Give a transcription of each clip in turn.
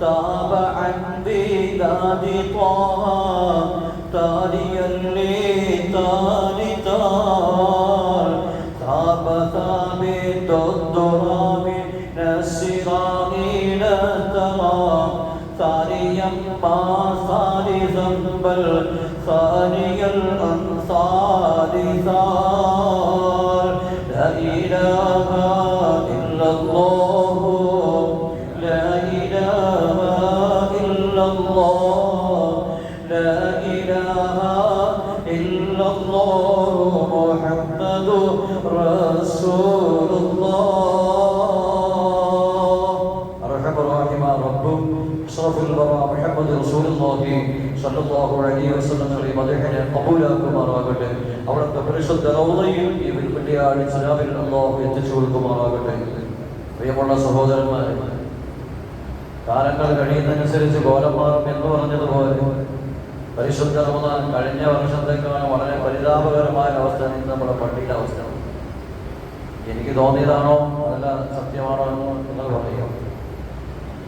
تاب عن بلاد طه تاليا لتال تال تاب ثابت السراء لا ترى. ثانيا ما ثالثا بل ثاني الأنصار ثار لا إله الله محمد رسول الله أرحم الراحمة رب أشرف البراء محمد رسول الله صلى الله عليه وسلم ങ്ങളെ മദഹിനെ കബൂലാക്കുമാറാകട്ടെ അവിടുത്തെ പരിശുദ്ധ റൗളയിൽ ഈ വെള്ളിയാഴ്ച രാവിലെ അള്ളാഹു എത്തിച്ചു കൊടുക്കുമാറാകട്ടെ പ്രിയമുള്ള സഹോദരന്മാരെ കാലങ്ങൾ കഴിയുന്നതനുസരിച്ച് കോലം മാറും എന്ന് പറഞ്ഞതുപോലെ പരിശുദ്ധ റമദാൻ കഴിഞ്ഞ വർഷത്തേക്കാണ് വളരെ പരിതാപകരമായ അവസ്ഥ നമ്മുടെ പള്ളിയുടെ അവസ്ഥ എനിക്ക് തോന്നിയതാണോ? അതല്ല സത്യമാണോ എന്ന് നിങ്ങൾ പറയുക.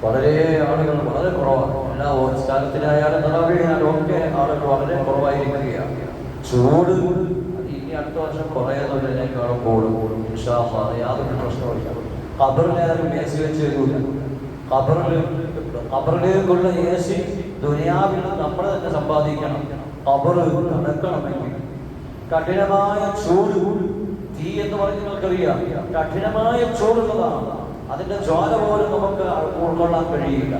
വളരെ ആളുകൾ വളരെ കുറവാണ്. എല്ലാ സ്ഥലത്തിലായാലും നിലവിലായാലും ഒക്കെ ആളുകൾ വളരെ കുറവായിരിക്കുകയാണ്. ചൂട് ഇനി അടുത്ത വർഷം കുറയുന്നതിനേക്കാളും കൂടും. കൂടും വിശ്വാസമാണ് യാതൊരു പ്രശ്നമില്ല ഖബറിലാരും എ സി വെച്ച് തരൂല ഖബറിൽ ഖബറിലേക്കുള്ള എ സി ദുനിയാവിൽ നമ്മൾ തന്നെ സമ്പാദിക്കണം. ഖബർ നടക്കണമെങ്കിൽ. കഠിനമായ ചൂട് തീ എന്ന് പറഞ്ഞ് നിങ്ങൾക്കറിയാം. കഠിനമായ ചൂടുള്ളതാണ് അതിന്റെ ജ്വാല പോലും നമുക്ക് ഉൾക്കൊള്ളാൻ കഴിയില്ല.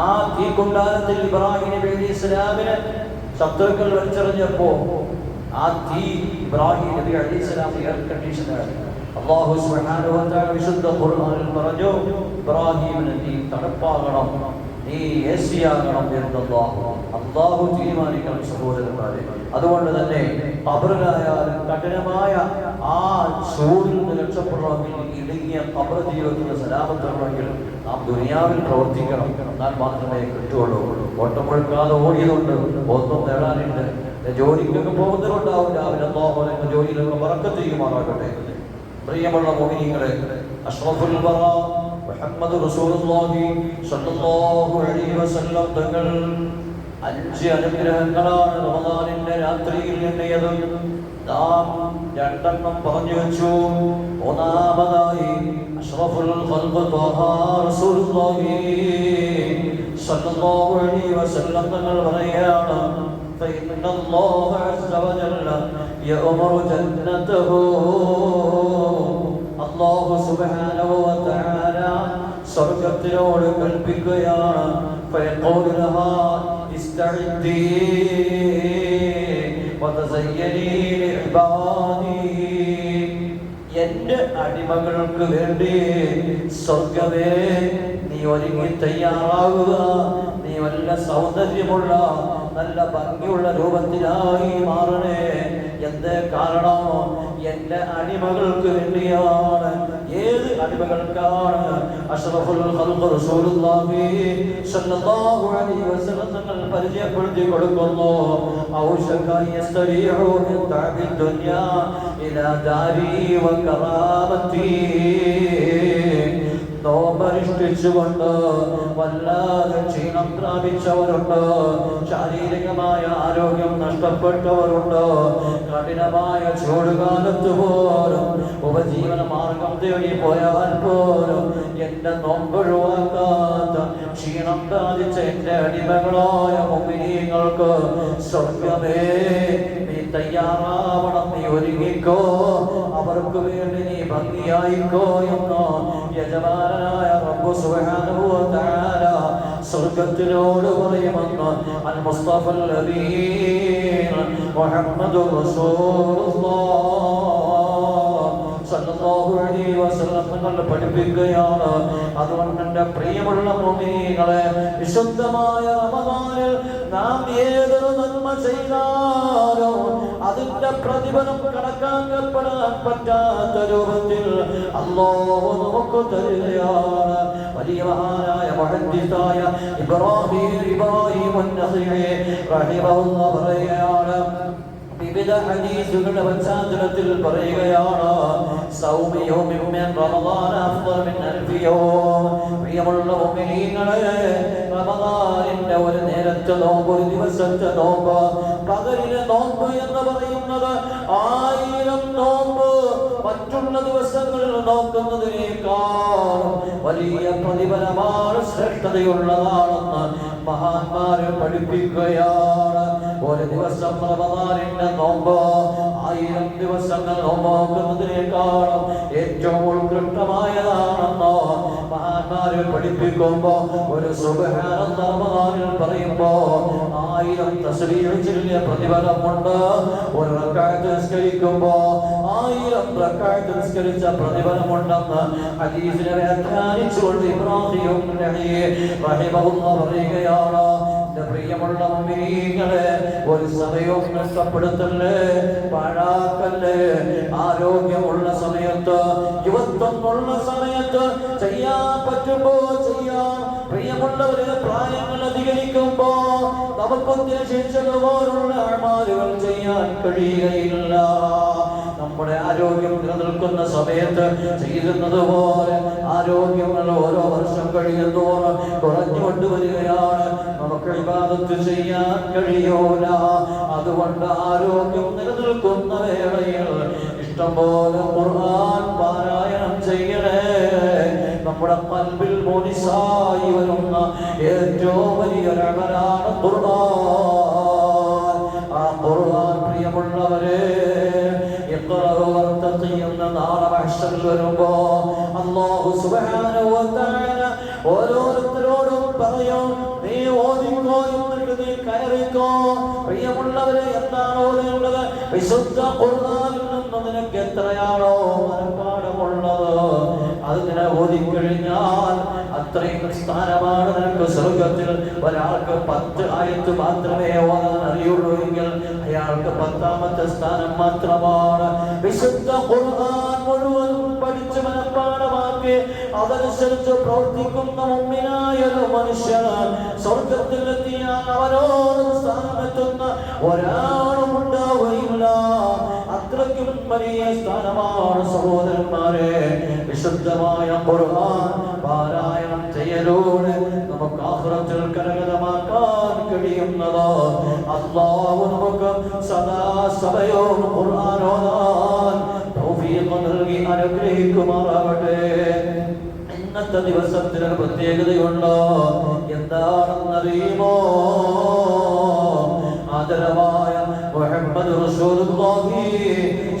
ആ തീ കുണ്ടാരത്തിൽ ഇബ്രാഹിം നബി അലി ഇസ്ലാമിന് ശത്രുക്കൾ വലിച്ചെറിഞ്ഞപ്പോ ആ തീ ഇബ്രാഹിം നബി അലി ഇസ്ലാം എയർ കണ്ടീഷനാണ് അള്ളാഹു വിശുദ്ധ ഖുർആനിൽ പറഞ്ഞു ഇബ്രാഹിമിന് തീ തണുപ്പാകണം. നീ എ സി ആകണം എന്ന് അള്ളാഹു തീരുമാനിക്കണം സഹോദരന്മാരെ. അതുകൊണ്ട് തന്നെ കബറിലായാലും കഠിനമായ ആ ചൂടിൽ നിന്ന് രക്ഷപ്പെടണമെങ്കിൽ ഇടുങ്ങിയ കബർ ജീവിതത്തിന്റെ സലാമത്തണമെങ്കിൽ നാം ദുനിയാവിൽ പ്രവർത്തിക്കണം. എന്നാൽ മാത്രമേ കിട്ടുകയുള്ളൂ. ഓട്ടം മുഴുക്കാതെ ഓടിയതുകൊണ്ട് ഒന്നും നേടാനുണ്ട് ജോലിക്കൊക്കെ പോകുന്നവരുണ്ടാവും. രാവിലെ അള്ളാഹു ജോലിയിലൊക്കെ വറക്കം ചെയ്യുമാറാകട്ടെ. പ്രിയമുള്ള മോഹിനികളെ അഷ്റഫുൽ മുഹമ്മദ് റസൂലുള്ളാഹി സ്വല്ലല്ലാഹു അലൈഹി വസല്ലം തങ്ങൾ അഞ്ച് അനുഗ്രഹങ്ങളാണ് റമദാനിന്റെ രാത്രിയിൽ എണ്ണിയത് നാം രണ്ടെണ്ണം പറഞ്ഞു വെച്ചു മൂന്നാമതായി അഷ്റഫുൽ ഖൽഖ് ത്വഹ റസൂലുള്ളാഹി സ്വല്ലല്ലാഹു അലൈഹി വസല്ലം തങ്ങൾ പറയുകയാണ് فإن الله عز وجل يأمر جنته അള്ളാഹു സുബ്ഹാനഹു വ തആല സ്വർഗത്തിനോട് കൽപ്പിക്കുകയാണ്. എന്റെ അടിമകൾക്ക് വേണ്ടി സ്വർഗമേ നീ ഒരുങ്ങി തയ്യാറാവുക. നീ വല്ല സൗന്ദര്യമുള്ള നല്ല ഭംഗിയുള്ള രൂപത്തിലായി മാറണേ. എന്ത് കാരണം? എന്റെ അടിമകൾക്ക് വേണ്ടിയാണ്. ഏത് അടിമകൾക്കാണ്? അഷ്റഫുൽ റസൂലുള്ളാഹി സല്ലല്ലാഹു അലൈഹി വസല്ലം പരിചയപ്പെടുത്തി കൊടുക്കുന്നു. ഔഷക യസ്തരീഹു മിൻ തഅബി ഇലാ ദാരി വ നോമ്പനുഷ്ഠിച്ചുകൊണ്ട് വല്ലാതെ ക്ഷീണം പ്രാപിച്ചവരുണ്ട്. ശാരീരികമായ ആരോഗ്യം നഷ്ടപ്പെട്ടവരുണ്ട്. കഠിനമായ ചൂടുകാലത്ത് പോലും ഉപജീവന മാർഗം തേടി പോയാൽ പോലും എന്റെ നോമ്പൊഴിവാക്കാത്ത ക്ഷീണം പ്രാപിച്ച എന്റെ അടിമകളായ മുമിനീങ്ങൾക്ക് സ്വർഗമേ തയ്യാറാവണം നീ ഒരുങ്ങിക്കോ. അവർക്ക് വേണ്ടി നീ ഭംഗിയായിക്കോ എന്നോ യജമാനായ റബ്ബു സുബ്ഹാനഹു വ തആല സ്വർഗത്തിനോട് പറയുമെന്ന് അൽ മുസ്തഫൽ അമീൻ മുഹമ്മദുർ റസൂലുള്ളാഹ്. തങ്ങൾ പഠിപ്പിക്കുകയാണ്. അതുകൊണ്ട് എന്റെ പ്രിയമുള്ള ഭൂമികളെ വിശുദ്ധമായ റമദാനിൽ നാം ഏതൊരു നന്മ ചെയ്താലും അതിന്റെ പ്രതിഫലം കണക്കാക്കപ്പെടാൻ പറ്റാത്ത രൂപത്തിൽ അല്ലാഹു നമുക്ക് തരികയാണ്. വലിയ മഹാനായ മുഹദ്ദിസായ ഇബ്രാഹിം ഇബ്രാഹിം പറയുകയാണ്. വിവിധ ഹദീസുകളുടെ പശ്ചാത്തലത്തിൽ പറയുകയാണ് റമദാനിന്റെ ഒരു നേരത്തെ നോമ്പ് ഒരു ദിവസത്തെ നോമ്പ് പകലിലെ നോമ്പ് എന്ന് പറയുന്നത് ആയിരം നോമ്പ്. മറ്റുള്ള ദിവസങ്ങളിൽ നോക്കുന്നതിനേക്കാൾ വലിയ പ്രതിഫലമാണ് ശ്രേഷ്ഠതയുള്ളതാണെന്ന് മഹാന്മാരെ പഠിപ്പിക്കുകയാണ്. ഒരു ദിവസം റമദാനിന്റെ നോമ്പ് ആയിരം ദിവസങ്ങൾ നോമ്പാക്കുന്നതിനേക്കാളും ഏറ്റവും ഉത്കൃഷ്ടമായതാണെന്നോ മഹാന്മാരെ പഠിപ്പിക്കുമ്പോ ഒരു സുബഹാനന്ദ റമദാനിൽ പറയുമ്പോ ആയിരം ചൊല്ലിയ പ്രതിഫലമുണ്ട്. ഒരു റക്അത്ത് നിസ്കരിക്കുമ്പോ ആയിരം റക്അത്ത് നിസ്കരിച്ച പ്രതിഫലമുണ്ടെന്ന് ഹദീസിനെ വ്യാഖ്യാനിച്ചുകൊണ്ട് ഇബ്രാഹിം പറയുകയാണ്. പ്രിയമുള്ള മുഅ്മിനീങ്ങളെ ഒരു സമയവും നഷ്ടപ്പെടുത്തല്ലേ? പാഴാക്കല്ലേ? ആരോഗ്യമുള്ള സമയത്ത് യുവത്വമുള്ള സമയത്ത് ചെയ്യാൻ പറ്റുമ്പോ ചെയ്യാം. പ്രിയമുള്ളവരെ പ്രായങ്ങൾ അധികരിക്കുമ്പോ നമുക്കൊക്കെ ശിക്ഷതുപോലുള്ള ആൾമാരുകൾ ചെയ്യാൻ കഴിയുകയില്ല. നമ്മുടെ ആരോഗ്യം നിലനിൽക്കുന്ന സമയത്ത് ചെയ്യുന്നത് പോലെ ആരോഗ്യങ്ങൾ ഓരോ വർഷം കഴിയുന്നതോറും കുറഞ്ഞുകൊണ്ട് വരികയാണ്. നമുക്ക് വിവാദത്ത് ചെയ്യാൻ കഴിയൂല. അതുകൊണ്ട് ആരോഗ്യം നിലനിൽക്കുന്ന വേളയിൽ ഇഷ്ടംപോലെ ഖുർആൻ പാരായണം ചെയ്യണേ. നമ്മുടെ കൽബിൽ മോനിസായി വരുന്ന ഏറ്റവും വലിയ അമലാണ് ഖുർആൻ. ആ ഖുർആൻ പ്രിയമുള്ളവരെ മഹ്ശറിൽ വരുമ്പോ വ തആല ഓരോരുത്തരോടും പറയും നീ ഓതിക്കോ എന്നിട്ട് നീ കയറിക്കോ. പ്രിയമുള്ളവരെ എന്താണ് ഓതേണ്ടത് വിശുദ്ധ ഖുർആനിൽ നിന്ന് നിനക്ക് എത്രയാണോ മനപ്പാടമുള്ളത് അതിനെ ഓതിക്കഴിഞ്ഞാൽ അത്രയും സ്ഥാനമാണ് നിനക്ക് സ്വർഗത്തിൽ ഒരാൾക്ക് പത്ത് ആയത്ത് മാത്രമേ ഓതാൻ അറിയുള്ളൂ എങ്കിൽ അയാൾക്ക് പത്താമത്തെ സ്ഥാനം മാത്രമാണ്. വിശുദ്ധ ഖുർആൻ മുഴുവൻ മനഃപ്പാടമാക്കി അതനുസരിച്ച് പ്രവർത്തിക്കുന്ന മുമ്പിനായ ഒരു മനുഷ്യൻ സ്വർഗത്തിലെത്തിയാൽ അവരോടും സ്ഥാനമെത്തുന്ന ഒരാളും ഉണ്ടാവുകയില്ല. അത്രയ്ക്കും വലിയ സ്ഥാനമാണ് സഹോദരന്മാരെ. വിശുദ്ധമായ പാരായണം ചെയ്യലൂടെ നമുക്ക് ആഹ്റത്തിൽ കരകതമാക്കാൻ കഴിയുന്നത്. അള്ളാഹു നമുക്ക് സദാ സഭയോ നൽകി അനുഗ്രഹിക്കുമാറാവട്ടെ. ഇന്നത്തെ ദിവസത്തിന് പ്രത്യേകതയുണ്ടോ? എന്താണെന്നറിയുമോ? ആദരവായ മുഹമ്മദ്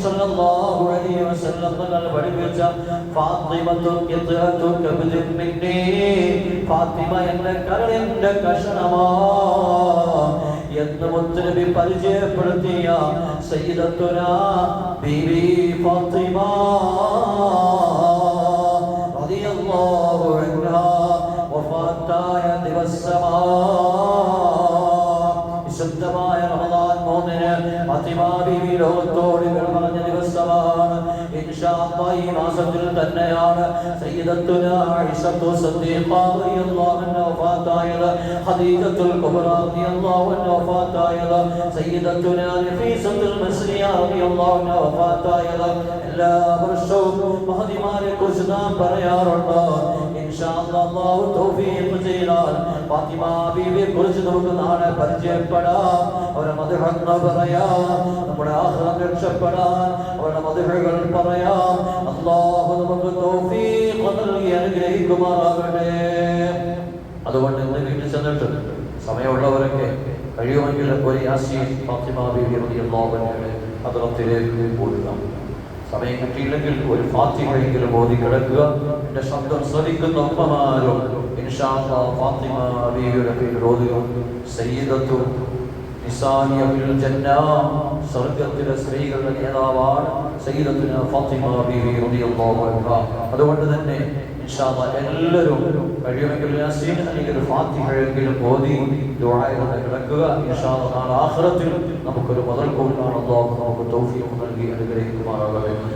സ്വല്ലല്ലാഹു അലൈഹി വസല്ലം ഫാത്തിമത്തു ഫാത്തിമ എന്ന എന്ന് പരിചയപ്പെടുത്തിയ ബീവി ഫാത്തിമ റളിയല്ലാഹു അൻഹാ വഫാത്തായ ദിവസമാ. വിശുദ്ധമായ റമദാൻ മൂന്നിന് ഫാത്തിമ ബീവി ലോകത്തോട് തന്നെയാണ് സയ്യിദത്തുന ആയിഷത്തു സിദ്ദീഖ റളിയല്ലാഹു അൻഹ വഫാത്തായത് ഖദീജത്തുൽ കുബ്ര റളിയല്ലാഹു അൻഹ വഫാത്തായത് സയ്യിദത്തുന നഫീസത്തുൽ മസ്രിയ റളിയല്ലാഹു അൻഹ വഫാത്തായത് എല്ലാ വർഷവും മഹദിമാരെ കുറിച്ച് നാം പറയാറുണ്ട് ഇൻഷാ അല്ലാഹ് അല്ലാഹു തൗഫീഖ് ചെയ്താൽ ഫാത്തിമ ബീവിയെ കുറിച്ച് നമുക്ക് നാളെ പരിചയപ്പെടാം. അവരെ മധുഹങ്ങൾ പറയാം. നമ്മുടെ ആഹ്ലം രക്ഷപ്പെടാൻ അവരുടെ മധുഹകൾ പറയാം. അള്ളാഹു നമുക്ക് തൗഫീഖ് നൽകി അനുഗ്രഹിക്കുമാറാകട്ടെ. അതുകൊണ്ട് ഇന്ന് വീട്ടിൽ ചെന്നിട്ട് സമയമുള്ളവരൊക്കെ കഴിയുമെങ്കിൽ ഒരു യാസീൻ ഫാത്തിമ ബീവി റളിയല്ലാഹു അൻഹയുടെ ഹദ്റത്തിലേക്ക് ഓടുക സമയം കിട്ടിയില്ലെങ്കിൽ ഒരു ഫാത്തിമയെങ്കിലും ഓതി കിടക്കുക എന്റെ ശബ്ദം ശ്രവിക്കുന്ന ഉമ്മമാരും ഇൻഷാ ഫാത്തിമ ബീവിയുടെ പേരിൽ ഓതുക സയ്യിദത്തു നിസാനി അബിൽ ജന്ന. സ്വർഗത്തിലെ സ്ത്രീകളുടെ നേതാവാണ് സയ്യിദത്തിന് ഫാത്തിമ ബീവി റളിയല്ലാഹു അൻഹ. അതുകൊണ്ട് തന്നെ ഇൻഷാ എല്ലാവരും കഴിയുമെങ്കിൽ യാസീൻ അല്ലെങ്കിൽ ഫാത്തിഹയെങ്കിലും ഓതി ദുആയിൽ കിടക്കുക. ഇൻഷാ നാളെ ആഖിറത്തിൽ നമുക്കൊരു മുതൽ കൂടാണ് അല്ലാഹു നമുക്ക് തൗഫീഖ് നൽകി അനുഗ്രഹിക്കുമാറാകട്ടെ.